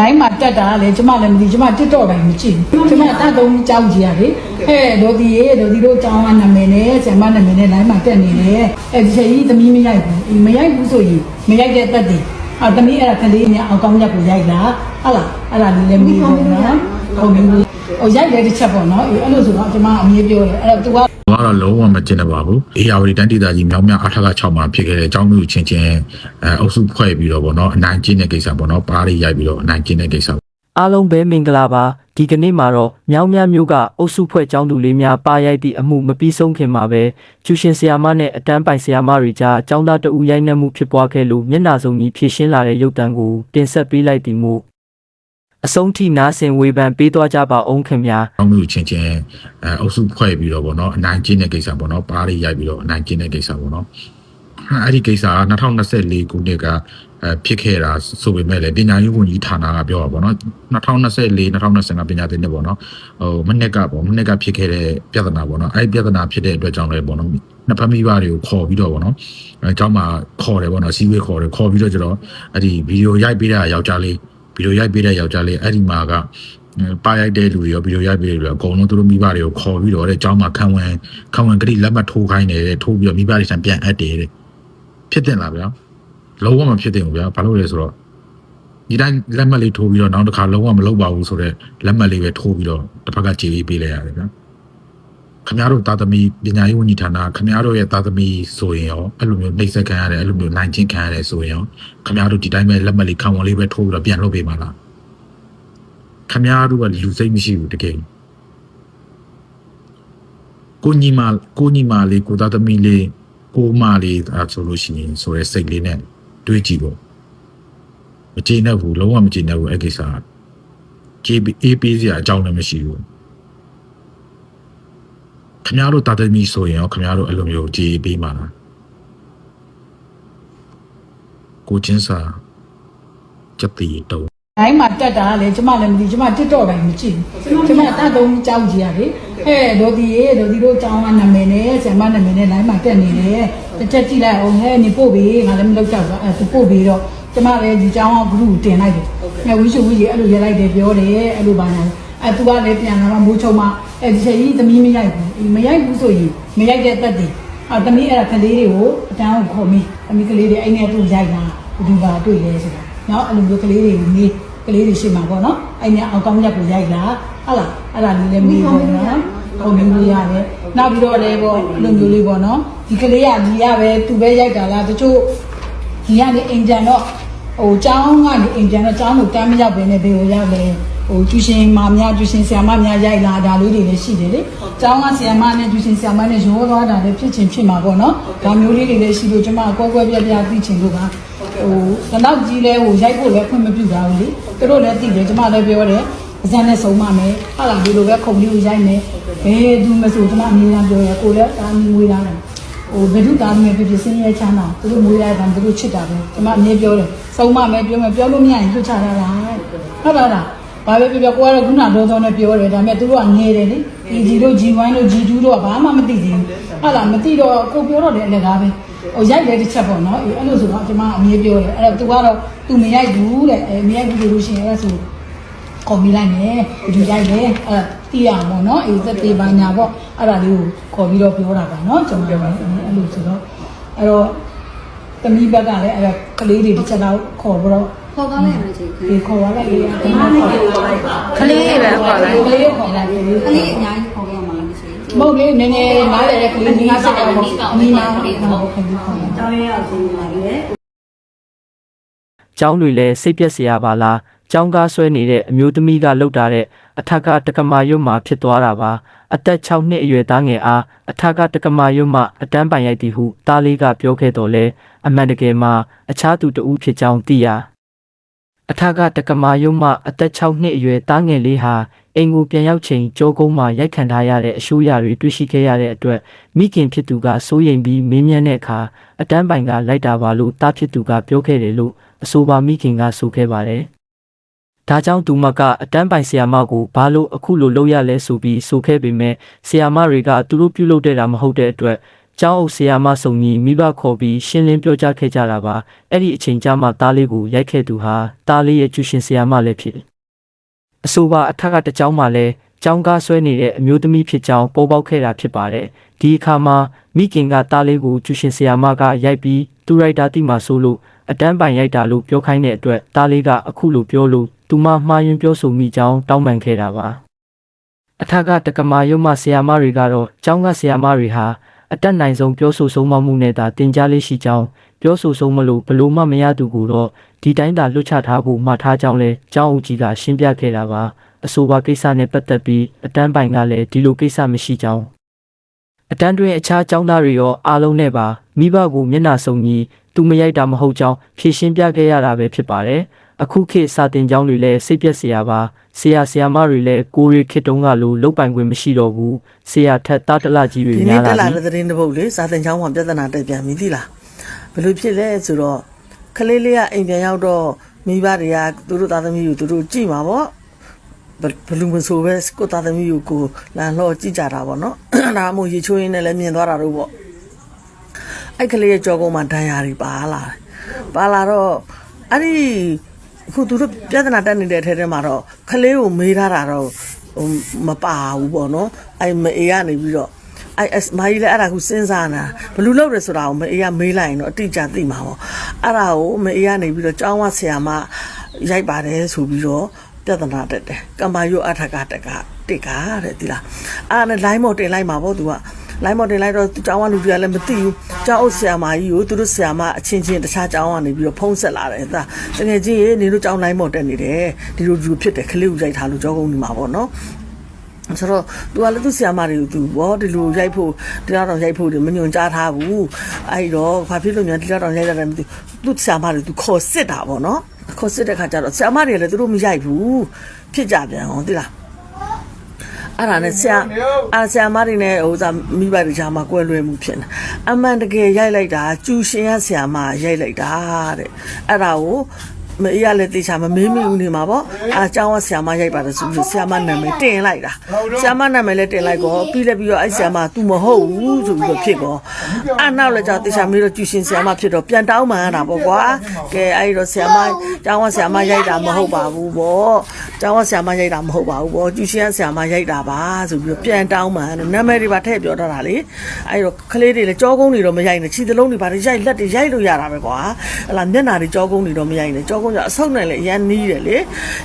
တိုင်းမှာတက်တာလေကျမလည်းမသိကျမတစ်တော့တိုင်းမကြည့်ဘူးကျမတတ်သုံးကြောင်းကြီးရလေဟဲ့ဒေါ်ဒီရေဒေါ်ဒီတို့ကြောင်းကနာမည်နဲ့ဆင်မနာမည်နဲ့တိုင်းမှာတက်နေတယ်အဲဒီချိန်ကြီးသမီးမရိုက်ဘူးမရိုက်ဘူးဆိုရင်မရိုက်တဲ့တက်တယ်အော်သမီးအဲ့ဒါကလေးနဲ့အောင်ကောင်းရက်ကိုရိုက်တာဟုတ်လားအဲ့ဒါလေးလည်းမီးဘူးနော်ဟုတ်ပြီဟိုရိုက်တဲ့တစ်ချက်ပေါ့နော်အေးအဲ့လိုဆိုတော့ကျမအမြင်ပြောတယ်အဲ့တော့ तू က ကတော့လုံးဝမကျင်တော့ပါဘူးအေယာဝတီတန်းဒေသကြီးမြောင်းမြအထက်က6မှာဖြစ်ခဲ့တဲ့အကြောင်းမျိုးချင်းချင်းအဲအုပ်စုဖွဲ့ပြီးတော့ဗောနော်အနိုင်ကျင့်တဲ့ကိစ္စဗောနော်ပါးတွေရိုက်ပြီးတော့အနိုင်ကျင့်တဲ့ကိစ္စအားလုံးပဲမင်္ဂလာပါဒီကနေ့မှာတော့မြောင်းမြမျိုးကအုပ်စုဖွဲ့ကျောင်းသူလေးများပါရိုက်သည့်အမှုမပြီးဆုံးခင်မှာပဲကျူရှင်ဆီယာမနဲ့အတန်းပိုင်ဆီယာမတွေကြားကျောင်းသားတအူရိုက်နှက်မှုဖြစ်ပွားခဲ့လို့မျက်နှာစုံကြီးဖြည့်ရှင်းလာတဲ့ရုပ်တံကိုတင်ဆက်ပေးလိုက်သည်မို့ အဆုံးထိနားဆင်ဝေဖန်ပေးသွားကြပါအောင်ခင်ဗျာ အကြောင်းမျိုးချင်းချင်းအဲအုပ်စုဖွဲ့ပြီးတော့ဗောနော်အနိုင်ကျင့်တဲ့ကိစ္စဗောနော်ပါးတွေရိုက်ပြီးတော့အနိုင်ကျင့်တဲ့ကိစ္စဗောနော်အဲ့ဒီကိစ္စက2024ခုနှစ်ကအဲဖြစ်ခဲ့တာဆိုပေမဲ့လည်းပညာရေးဝန်ကြီးဌာနကပြောတာဗောနော်2024 2025ပညာသင်နှစ်ဗောနော်ဟိုမနှစ်ကဗောမနှစ်ကဖြစ်ခဲ့တဲ့ပြဿနာဗောနော်အဲ့ဒီပြဿနာဖြစ်တဲ့အတွက်ကြောင့်လည်းဗောနော်နှစ်ဖက်မိဘတွေကိုခေါ်ပြီးတော့ဗောနော်အဲအเจ้าမှာခေါ်တယ်ဗောနော်စီဝေးခေါ်တယ်ခေါ်ပြီးတော့ကျတော့အဲ့ဒီဗီဒီယိုရိုက်ပေးတဲ့ယောက်ျားလေး ဗီဒီယိုရိုက်ပေးတဲ့ယောက်ျားလေးအဲ့ဒီမှာကပါရိုက်တဲ့လူတွေရောဗီဒီယိုရိုက်ပေးတဲ့လူတွေရောအကုန်လုံးသူတို့မိဘတွေကိုခေါ်ပြီးတော့တဲ့ကျောင်းမှာခံဝန်ခံဝန်ကတိလက်မှတ်ထိုးခိုင်းတယ်တဲ့ထိုးပြီးတော့မိဘတွေဆံပြန်အပ်တယ်တဲ့ဖြစ်တင်လားဗျာလုံးဝမဖြစ်တင်ဘူးဗျာဘာလို့လဲဆိုတော့ဒီတိုင်းလက်မှတ်လေးထိုးပြီးတော့နောက်တစ်ခါလုံးဝမလုပ်ပါဘူးဆိုတော့လက်မှတ်လေးပဲထိုးပြီးတော့တစ်ဖက်ကကြေးပေးလိုက်ရတယ်ဗျာ ခင်ဗျားတို့တာသမီပညာရေးဝန်ကြီးဌာနခင်ဗျားတို့ရဲ့တာသမီဆိုရင်ရောအဲ့လိုမျိုးနှိမ့်ဆက်ခံရတယ်အဲ့လိုမျိုးနိုင်ချင်းခံရတယ်ဆိုရင်ရောခင်ဗျားတို့ဒီတိုင်းပဲလက်မှတ်လေးခံဝန်လေးပဲထိုးပြီးတော့ပြန်လုပ်ပေးပါလားခမားတို့ကလူစိတ်မရှိဘူးတကယ်ကိုညီမကိုညီမလေးကိုသားသမီးလေးကိုမလေးအဲဆိုလို့ရှိရင်ဆိုရဲစိတ်လေးနဲ့တွေးကြည့်ဖို့မကျေနပ်ဘူးလုံးဝမကျေနပ်ဘူးအဲ့ကိစ္စကကြေးအေးပေးစရာအကြောင်းလည်းမရှိဘူး ခမားတို့သားသမီးဆိုရင်ရောခမားတို့အဲ့လိုမျိုးကြေးပေးမှာလားကိုချင်းစာစက်တီတုံးတိုင်းမှာတက်တာလေကျမလည်းမသိကျမတစ်တော့တိုင်းမကြည့်ဘူးကျမတတ်သုံးကြောင်းကြီးရလေဟဲ့ဒေါ်ဒီရေဒေါ်ဒီတို့ကြောင်းကနာမည်နဲ့ဆင်မနာမည်နဲ့တိုင်းမှာတက်နေတယ်တစ်ချက်ကြည့်လိုက်အောင်ဟဲ့နေပို့ပြီးငါလည်းမလုပ်ကြောက်ဘူးအဲသူပို့ပြီးတော့ကျမလည်းဒီကြောင်းကဂရုတင်လိုက်တယ်အဲဝီရှူဝီကြီးအဲ့လိုရလိုက်တယ်ပြောတယ်အဲ့လိုပါညာ အဲသူကလည်းပြန်လာတော့မိုးချုံမအဲဒီချိန်ကြီးသမီးမရိုက်ဘူးမရိုက်ဘူးဆိုရင်မရိုက်တဲ့တက်တယ်အော်သမီးအဲ့ဒါကလေးတွေကိုအတန်းကိုခေါ်မိသမီးကလေးတွေအဲ့နဲ့သူ့ရိုက်တာဘယ်သူပါတွေ့လဲဆိုတာနော်အဲ့လိုမျိုးကလေးတွေကိုမေးကလေးတွေရှိမှာပေါ့နော်အဲ့ဒီအောင်ကောင်းရက်ကိုရိုက်လာဟုတ်လားအဲ့ဒါလေးလည်းမေးပေါ့နော်ပုံမျိုးလေးရတယ်နောက်ပြီးတော့လည်းပေါ့အဲ့လိုမျိုးလေးပေါ့နော်ဒီကလေးကညီရပဲသူပဲရိုက်တာလားတချို့ညီကနေအင်ဂျန်တော့ဟိုចောင်းကနေအင်ဂျန်တော့ចောင်းကိုတမ်းမရောက်ပဲနဲ့ဘေကိုရောက်လေ ဟိုကျူရှင်မများကျူရှင်ဆရာမများရိုက်လာဒါလေးတွေလည်းရှိတယ်လေចောင်းကဆရာမနဲ့ကျူရှင်ဆရာမနဲ့ရောသွားတာလည်းဖြစ်ချင်းဖြစ်မှာပေါ့နော်ဒါမျိုးလေးတွေလည်းရှိလို့ကျွန်မအကွက်ကွက်ပြပြသိချင်လို့ပါဟိုတော့ကြီးလဲဟိုရိုက်ဖို့လည်းခွင့်မပြုတာဘူးလေသူတို့လည်းသိတယ်ကျမလည်းပြောတယ်အစမ်းနဲ့ဆုံးမမယ်ဟာလာဒီလိုပဲခုံလေးကိုရိုက်မယ်ဘယ်သူမဆိုကျမအမြဲတမ်းပြောရကိုလည်းတာမီငွေလာတယ်ဟိုဘယ်သူတာမီဖြစ်ဖြစ်စင်းရဲချမ်းသာသူတို့ငွေရတာသူတို့ချစ်တာပဲကျမအမြဲပြောတယ်ဆုံးမမယ်ပြောမယ်ပြောလို့မရရင်လွတ်ချတာလားဟုတ်ပါလား ဘာပဲပြောပြောကိုကတော့ခုနတော့တော့နဲ့ပြောတယ်ဒါပေမဲ့သူတို့ကနေတယ်လေဒီဂျီတို့ G1 တို့ G2 တို့ကဘာမှမသိသေးဘူးဟုတ်လားမသိတော့ကိုပြောတော့တယ်အလကားပဲဟိုရိုက်တယ်တစ်ချက်ပေါ့နော်အေးအဲ့လိုဆိုတော့ကျွန်မအမြဲပြောတယ်အဲ့တော့ तू ကတော့ तू မရိုက်ဘူးတဲ့အဲမရိုက်ဘူးလို့ရှိရင်အဲ့ဆိုခေါ်မိလိုက်မယ်ဒီရိုက်တယ်အဲ့တီးရအောင်ပေါ့နော်အေးသက်သေးပါညာပေါ့အဲ့ဒါလေးကိုခေါ်ပြီးတော့ပြောတာပါနော်ကျွန်တော်ပြောတယ်အဲ့လိုဆိုတော့အဲ့တော့သမီးဘက်ကလည်းအဲ့ဒါကလေးတွေတစ်ချက်တော့ခေါ်ပြီးတော့ ခေါ်ကောင်းလိုက်မယ်ချင်းဒီခေါ်ရလိုက်လေဒီမှာခေါ်လိုက်ပါကလေးတွေပဲခေါ်လိုက်ကလေးကိုခေါ်လိုက်လေကလေးအများကြီးခေါ်ခဲ့မှာလို့ရှိရင်မဟုတ်လေနည်းနည်းနားရတဲ့ကလေးကြီးစတော့အနီးနားဟုတ်ခေါ်ပြီးခေါ်လိုက်တောင်းရအောင်စဉ်းစားရတယ်ကျောင်းတွေလည်းစိတ်ပြက်စရာပါလားကျောင်းကားဆွဲနေတဲ့အမျိုးသမီးကလှုပ်တာတဲ့အထက်ကတက္ကမယုံမှာဖြစ်သွားတာပါအသက်6နှစ်အရွယ်သားငယ်အားအထက်ကတက္ကမယုံမှာအတန်းပိုင်ရိုက်သည်ဟုသားလေးကပြောခဲ့တော်လဲအမှန်တကယ်မှာအခြားသူတဦးဖြစ်ကြောင်းသိရ အထက်ကတက္ကမယုံမှာအသက်6နှစ်အရွယ်သားငယ်လေးဟာအိမ်ကိုပြန်ရောက်ချိန်ကြောကုန်းမှာရိုက်ခံထားရတဲ့အရှိုးရတွေတွေ့ရှိခဲ့ရတဲ့အတွက်မိခင်ဖြစ်သူကစိုးရိမ်ပြီးမင်းမြန်းတဲ့အခါအတန်းပိုင်ကလိုက်တာပါလို့တားဖြစ်သူကပြောခဲ့တယ်လို့အဆိုပါမိခင်ကဆိုခဲ့ပါတယ်။ဒါကြောင့်သူမကအတန်းပိုင်ဆီယာမကိုဘာလို့အခုလိုလုပ်ရလဲဆိုပြီးဆိုခဲ့ပေမဲ့ဆီယာမတွေကသူတို့ပြုလုပ်တဲ့တာမဟုတ်တဲ့အတွက် ကျောင်းအုပ်ဆရာမစုံကြီးမိဘခေါ်ပြီးရှင်းလင်းပြောကြားခဲ့ကြတာပါအဲ့ဒီအချိန်ကျမှသားလေးကိုရိုက်ခဲ့သူဟာသားလေးရဲ့ကျူရှင်ဆရာမလည်းဖြစ်တယ်အဆိုပါအထက်ကတစ်ကျောင်းမှာလည်းကျောင်းကားဆွဲနေတဲ့အမျိုးသမီးဖြစ်ကြောင်းပေါ်ပေါက်ခဲ့တာဖြစ်ပါတယ်ဒီအခါမှာမိခင်ကသားလေးကိုကျူရှင်ဆရာမကရိုက်ပြီးသူရိုက်တာတိမှဆိုလို့အတန်းပိုင်ရိုက်တာလို့ပြောခိုင်းတဲ့အတွက်သားလေးကအခုလိုပြောလို့သူမမှားယွင်းပြောဆိုမိကြောင်းတောင်းပန်ခဲ့တာပါအထက်ကတက္ကမယုံမဆရာမတွေကတော့ကျောင်းကဆရာမတွေဟာ အတက်နိုင်ဆုံးပြောဆိုဆုံးမမှုနဲ့သာတင် जा လေးရှိကြောင်းပြောဆိုဆုံးမလို့ဘလို့မှမရသူကိုတော့ဒီတိုင်းသာလွတ်ချထားဖို့မှာထားကြောင်းလဲကျောင်းဦးကြီးကရှင်းပြခဲ့တာပါအဆိုပါကိစ္စနဲ့ပတ်သက်ပြီးအတန်းပိုင်ကလည်းဒီလိုကိစ္စမရှိကြောင်းအတန်းတွင်အခြားကျောင်းသားတွေရောအားလုံးနဲ့ပါမိဘကိုမျက်နှာစုံကြီးသူမရိုက်တာမဟုတ်ကြောင်းဖြေရှင်းပြခဲ့ရတာပဲဖြစ်ပါတယ် အခုခေတ်စာတင်ကျောင်းတွေလည်းစိတ်ပြက်စရာပါဆရာဆရာမတွေလည်းကိုရီခေတ်တုန်းကလိုလုတ်ပိုင်ခွင့်မရှိတော့ဘူးဆရာထက်တာတလကြီးတွေဒီများနေ့လာတက်လာပြီတဲ့သတင်းတစ်ပုဒ်လေစာသင်ကျောင်းမှာပြဿနာတက်ပြန်ပြီသိလားဘယ်လိုဖြစ်လဲဆိုတော့ကလေးလေးကအိမ်ပြန်ရောက်တော့မိဘတွေကသူတို့သားသမီးကိုသူတို့ကြည့်မှာပေါ့ဘယ်ဘယ်လူမဆိုပဲကိုသားသမီးကိုကိုလန်လော့ကြည့်ကြတာပေါ့နော်ဒါမှမဟုတ်ရေချိုးရင်းနဲ့လည်းမြင်သွားတာတို့ပေါ့ အဲ့ကလေးရဲ့ကြောကုန်းမှာဒဏ်ရာတွေပါလာတယ်ပါလာတော့အဲ့ဒီ အခုသူတို့ပြဿနာတက်နေတဲ့ထဲထဲမှာတော့ကလေးကိုမေးထားတာတော့ဟိုမပါဘူးပေါ့နော်အဲ့မအေးကနေပြီးတော့အဲ့အစမာကြီးလည်းအဲ့ဒါကိုစဉ်းစားနေတာဘလူလောက်တယ်ဆိုတာကိုမအေးကမေးလိုက်ရင်တော့အတိအကျသိမှာပေါ့အဲ့ဒါကိုမအေးကနေပြီးတော့ကျောင်းဝဆရာမရိုက်ပါတယ်ဆိုပြီးတော့ပြဿနာတက်တယ်ကမ္ဘာရုပ်အထက်ကတက်ကတစ်ကားတဲ့ဒီလားအဲ့ဒါနဲ့ line မော်တင်လိုက်မှာပေါ့သူက line မော်တင်လိုက်တော့ကျောင်းဝလူတွေကလည်းမသိဘူးကျောင်းအုပ်ဆရာမကြီးကိုသူတို့ဆရာမအချင်းချင်းတခြားကျောင်းကနေပြီးတော့ဖုံးဆက်လာတယ်ဒါတကယ်ကြီးရေနေတို့ကျောင်း line မော်တက်နေတယ်ဒီလိုဒီလိုဖြစ်တယ်ခလေးကိုရိုက်ထားလို့ကြောကုန်းနေမှာပေါ့နော် ဆိုတော့ तू ကလည်းသူ့ဆရာမတွေကို तू ဘောဒီလိုရိုက်ဖို့ဒီလောက်တော့ရိုက်ဖို့ဒီမညွန်ကြားထားဘူးအဲ့တော့ဘာဖြစ်လို့များဒီလောက်တော့ရိုက်ရတယ်မသိဘူးသူ့ဆရာမတွေ तू ခေါ်စစ်တာပေါ့နော်ခေါ်စစ်တဲ့ခါကျတော့ဆရာမတွေလည်းသူတို့မရိုက်ဘူးဖြစ်ကြပြန်အောင်သိလား အဲ့ဒါနဲ့ဆရာအာဆရာမတွေနဲ့ဟိုသာမိဘတွေကြားမှာကွဲလွဲမှုဖြစ်နေအမှန်တကယ်ရိုက်လိုက်တာကျူရှင်ရဆရာမရိုက်လိုက်တာတဲ့အဲ့ဒါကို မအေးရလည်းတေချာမမေးမိဘူးနေမှာပေါ့အာကျောင်းကဆရာမရိုက်ပါတယ်ဆိုပြီးဆရာမနာမည်တင်လိုက်တာဆရာမနာမည်လည်းတင်လိုက်ကောပြီးလည်းပြီးတော့အဲ့ဆရာမ तू မဟုတ်ဘူးဆိုပြီးတော့ဖြစ်ကောအဲ့နောက်လည်းကြောင့်တေချာမေးတော့ကျူရှင်ဆရာမဖြစ်တော့ပြန်တောင်းမှန်ရတာပေါ့ကွာကဲအဲ့တော့ဆရာမကျောင်းကဆရာမရိုက်တာမဟုတ်ပါဘူးပေါ့ကျောင်းကဆရာမရိုက်တာမဟုတ်ပါဘူးပေါ့ကျူရှင်ကဆရာမရိုက်တာပါဆိုပြီးတော့ပြန်တောင်းမှန်တယ်နာမည်တွေပါထည့်ပြောထားတာလေအဲ့တော့ကလေးတွေလည်းကြောကုန်းတွေတော့မရိုက်နဲ့ခြေသလုံးတွေပါရိုက်လက်တွေရိုက်လို့ရတာပဲကွာဟလာမျက်နာတွေကြောကုန်းတွေတော့မရိုက်နဲ့ကြောကုန်းကျအဆုတ်နဲ့လည်းအရန်နီးတယ်လေ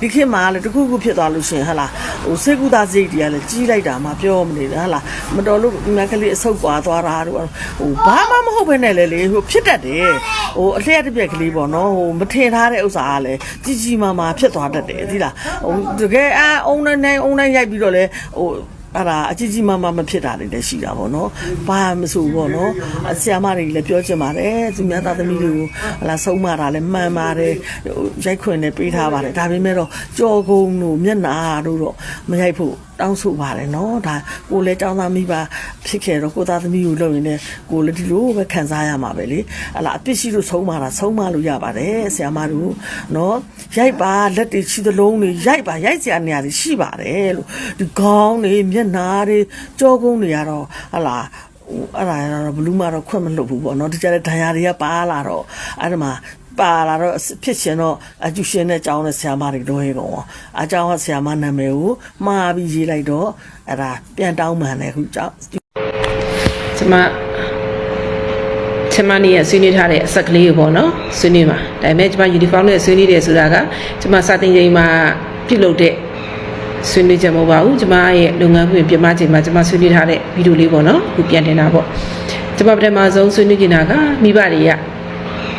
ဒီခေတ်မှာလည်းတခုခုဖြစ်သွားလို့ရှင်ဟလာဟိုစေကူသားစိတ်တွေကလည်းကြီးလိုက်တာမှပြောမနေနဲ့ဟလာမတော်လို့ဒီမှာကလေးအဆုတ်ကွာသွားတာတို့ဟိုဘာမှမဟုတ်ဘဲနဲ့လေလေဟိုဖြစ်တတ်တယ်ဟိုအလျှက်တစ်ပြက်ကလေးပေါ့နော်ဟိုမထင်ထားတဲ့ဥစ္စာကလည်းကြီးကြီးမားမားဖြစ်သွားတတ်တယ်သိလားဟိုတကယ်အာအုံနဲ့နိုင်အုံနဲ့ရိုက်ပြီးတော့လေဟို အဲ့ဒါအကြီးကြီးမားမားမဖြစ်တာတွေလည်းရှိတာပေါ့နော်။ဘာမဆိုပေါ့နော်။ဆရာမတွေလည်းပြောချင်ပါတယ်။သူများသားသမီးတွေကိုဟလာဆုံးမတာလည်းမှန်ပါတယ်။ဟိုရိုက်ခွင်နဲ့ပေးထားပါတယ်။ဒါပေမဲ့တော့ကြော်ကုန်းတို့မျက်နာတို့တော့မရိုက်ဖို့ တောင်းဆိုပါတယ်နော်။ဒါကိုလည်းចောင်းသားမိပါဖြစ်ခဲ့တော့ကိုသားသမီးကိုလုပ်ရင်လည်းကိုလည်းဒီလိုပဲခံစားရမှာပဲလေ။ဟလာအပြစ်ရှိလို့ဆုံးမတာဆုံးမလို့ရပါတယ်ဆရာမတို့နော်။ရိုက်ပါလက်တွေချီသလုံးတွေရိုက်ပါရိုက်စရာနေရာတွေရှိပါတယ်လို့ဒီခေါင်းတွေမျက်နာတွေကြောကုန်းတွေကတော့ဟလာဟိုအဲ့ဒါကတော့ဘလူးမတော့ခွင့်မလွတ်ဘူးပေါ့နော်ဒီကြတဲ့ဒဏ်ရာတွေကပါလာတော့အဲ့ဒါမှာ ပါလာတော့ဖြစ်ရှင်တော့အကျူရှင်နဲ့ကြောင်းတဲ့ဆရာမတွေတော့ရေကောင်အကြောင်းကဆရာမနာမည်ကိုမှားပြီးရေးလိုက်တော့အဲ့ဒါပြန်တောင်းမှန်တယ်ခုကြောင်းကျမကျမနေရဆွေးနွေးထားတဲ့အဆက်ကလေးကိုပေါ့နော်ဆွေးနွေးမှာဒါပေမဲ့ကျမ uniform နဲ့ဆွေးနွေးတယ်ဆိုတာကကျမစာတင်ချိန်မှာပြုလုပ်တဲ့ဆွေးနွေးချက်မဟုတ်ပါဘူးကျမရဲ့လုပ်ငန်းခွင်ပြင်ပချိန်မှာကျမဆွေးနွေးထားတဲ့ဗီဒီယိုလေးပေါ့နော်ခုပြန်တင်တာပေါ့ကျမပထမဆုံးဆွေးနွေးနေတာကမိဘတွေက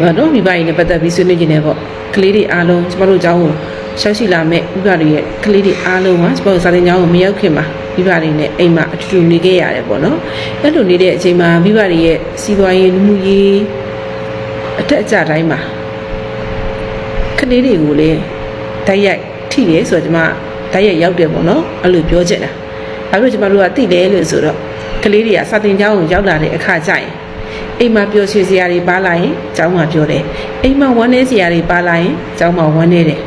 ဘာနော်မိဘတွေနဲ့ပတ်သက်ပြီးဆွေးနွေးနေတယ်ပေါ့ကလေးတွေအားလုံးကျမတို့အကြောင်းကိုရှောက်ရှိလာမဲ့မိဘတွေရဲ့ကလေးတွေအားလုံးကကျမတို့စာတင်ကျောင်းကိုမရောက်ခင်မှာမိဘတွေနဲ့အိမ်မှာအတူတူနေခဲ့ရတယ်ပေါ့နော်အဲ့လိုနေတဲ့အချိန်မှာမိဘတွေရဲ့စီးပွားရေးလူမှုရေးအထက်အကျတိုင်းမှာကလေးတွေကိုလည်းတိုက်ရိုက်ထိတယ်ဆိုတော့ကျမတိုက်ရိုက်ရောက်တယ်ပေါ့နော်အဲ့လိုပြောချင်တာဘာလို့ကျမတို့ကသိတယ်လို့ဆိုတော့ကလေးတွေကစာတင်ကျောင်းကိုရောက်လာတဲ့အခါကျရင် အိမ်မှာပျော်ရွှင်စရာတွေပါလာရင်ကျောင်းမှာပြောတယ်အိမ်မှာဝမ်းနည်းစရာတွေပါလာရင်ကျောင်းမှာဝမ်းနည်းတယ်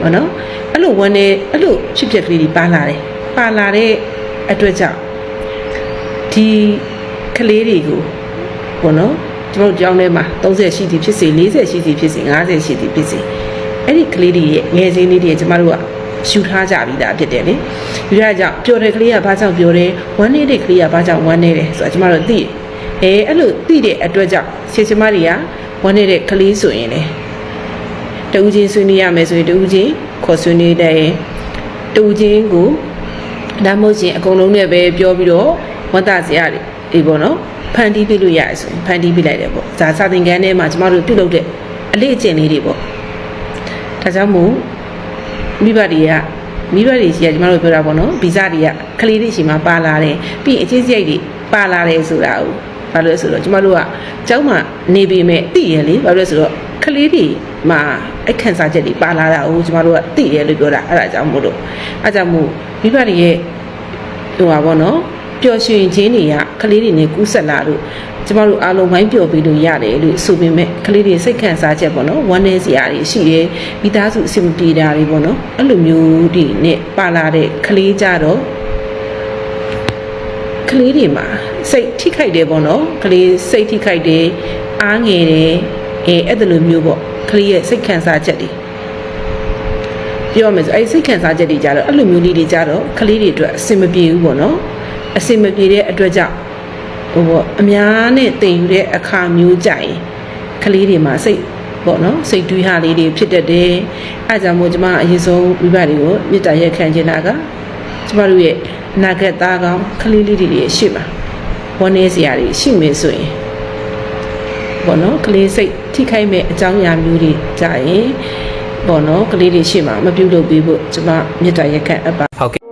ပေါ့နော်အဲ့လိုဝမ်းနည်းအဲ့လိုဖြစ်ဖြစ်ကလေးတွေပါလာတယ်ပါလာတဲ့အတွက်ကြောင့်ဒီကကလေးတွေကိုပေါ့နော်ကျွန်တော်တို့ကြောင်းထဲမှာ30ရှိသည်ဖြစ်စေ40ရှိသည်ဖြစ်စေ50ရှိသည်ဖြစ်စေအဲ့ဒီကလေးတွေရဲ့ငယ်စဉ်လေးတွေကျွန်တော်တို့ကယူထားကြပြီးသားဖြစ်တယ်လေယူထားကြပျော်တဲ့ကလေးကဘာကြောင့်ပျော်တယ်ဝမ်းနေတဲ့ကလေးကဘာကြောင့်ဝမ်းနေတယ်ဆိုတာကျွန်တော်တို့သိတယ် အဲအဲ့လိုသိတဲ့အတွက်ကြောင့်ဆရာကျမတွေကဝမ်းနေတဲ့ကလေးဆိုရင်လေတူးချင်းဆွေးနွေးရမယ်ဆိုရင်တူးချင်းခေါ်ဆွေးနွေးတဲ့တူးချင်းကိုဒါမှမဟုတ်ရှင်အကုန်လုံးနဲ့ပဲပြောပြီးတော့ဝန်တာစရာတွေဒီပေါ့နော်ဖန်တီးပြလို့ရတယ်ဆိုရင်ဖန်တီးပြလိုက်တယ်ပေါ့ဒါစာသင်ခန်းထဲမှာကျမတို့ပြုလုပ်တဲ့အလေးအကျင့်လေးတွေပေါ့ဒါကြောင့်မို့မိဘတွေကမိဘတွေရှိရကျမတို့ပြောတာပေါ့နော်ဗီဇတွေကကလေးတွေရှိမှပါလာတယ်ပြီးရင်အချင်းစရိုက်တွေပါလာတယ်ဆိုတာကို ဘာလို့လဲဆိုတော့ကျမတို့ကကျောင်းမှာနေပေမဲ့သိရလေဘာလို့လဲဆိုတော့ကလေးတွေမှာအခန့်စားချက်တွေပါလာတာကိုကျမတို့ကသိတယ်လို့ပြောတာအဲ့ဒါကြောင့်မို့လို့အဲ့ဒါကြောင့်မို့မိဘတွေရဲ့ဟိုပါပေါ့နော်ပျော်ရွှင်ခြင်းတွေကကလေးတွေနဲ့ကူးဆက်လာလို့ကျမတို့အားလုံးဝိုင်းပျော်ပြီးလို့ရတယ်လို့ဆိုပေမဲ့ကလေးတွေစိတ်ခံစားချက်ပေါ့နော်ဝမ်းနည်းစရာတွေရှိတယ်မိသားစုအဆင်မပြေတာတွေပေါ့နော်အဲ့လိုမျိုးတွေနဲ့ပါလာတဲ့ကလေးကြတော့ကလေးတွေမှာ စိတ်ထိခိုက်တယ်ပေါ့နော်ကလေးစိတ်ထိခိုက်တယ်အားငယ်တယ်အဲအဲ့ဒါလိုမျိုးပေါ့ကလေးရဲ့စိတ်ခံစားချက်တွေပြောရမယ်ဆိုအဲ့ဒီစိတ်ခံစားချက်တွေကြတော့အဲ့လိုမျိုးလေးတွေကြတော့ကလေးတွေအတွက်အဆင်မပြေဘူးပေါ့နော်အဆင်မပြေတဲ့အတွက်ကြောင့်ဟိုပေါ့အများနဲ့တင်ယူတဲ့အခါမျိုးကြရင်ကလေးတွေမှာစိတ်ပေါ့နော်စိတ်တွေးဟာလေးတွေဖြစ်တတ်တယ်အဲဒါကြောင့်မို့ကျွန်မအရင်ဆုံးမိဘတွေကိုမေတ္တာရက်ခံချင်တာကကျမတို့ရဲ့အနာဂတ်သားကောင်းကလေးလေးတွေရဲ့ရှိမှာ ဝန်းနေစရာတွေရှိမယ်ဆိုရင်ပေါ့နော်ကလေးစိတ်ထိခိုက်မဲ့အကြောင်းအရာမျိုးတွေကြရင်ပေါ့နော်ကလေးတွေရှိမှာမပြုတ်လို့ပြီးဖို့ကျွန်မမေတ္တာရက်ခံအပ်ပါဟုတ်ကဲ့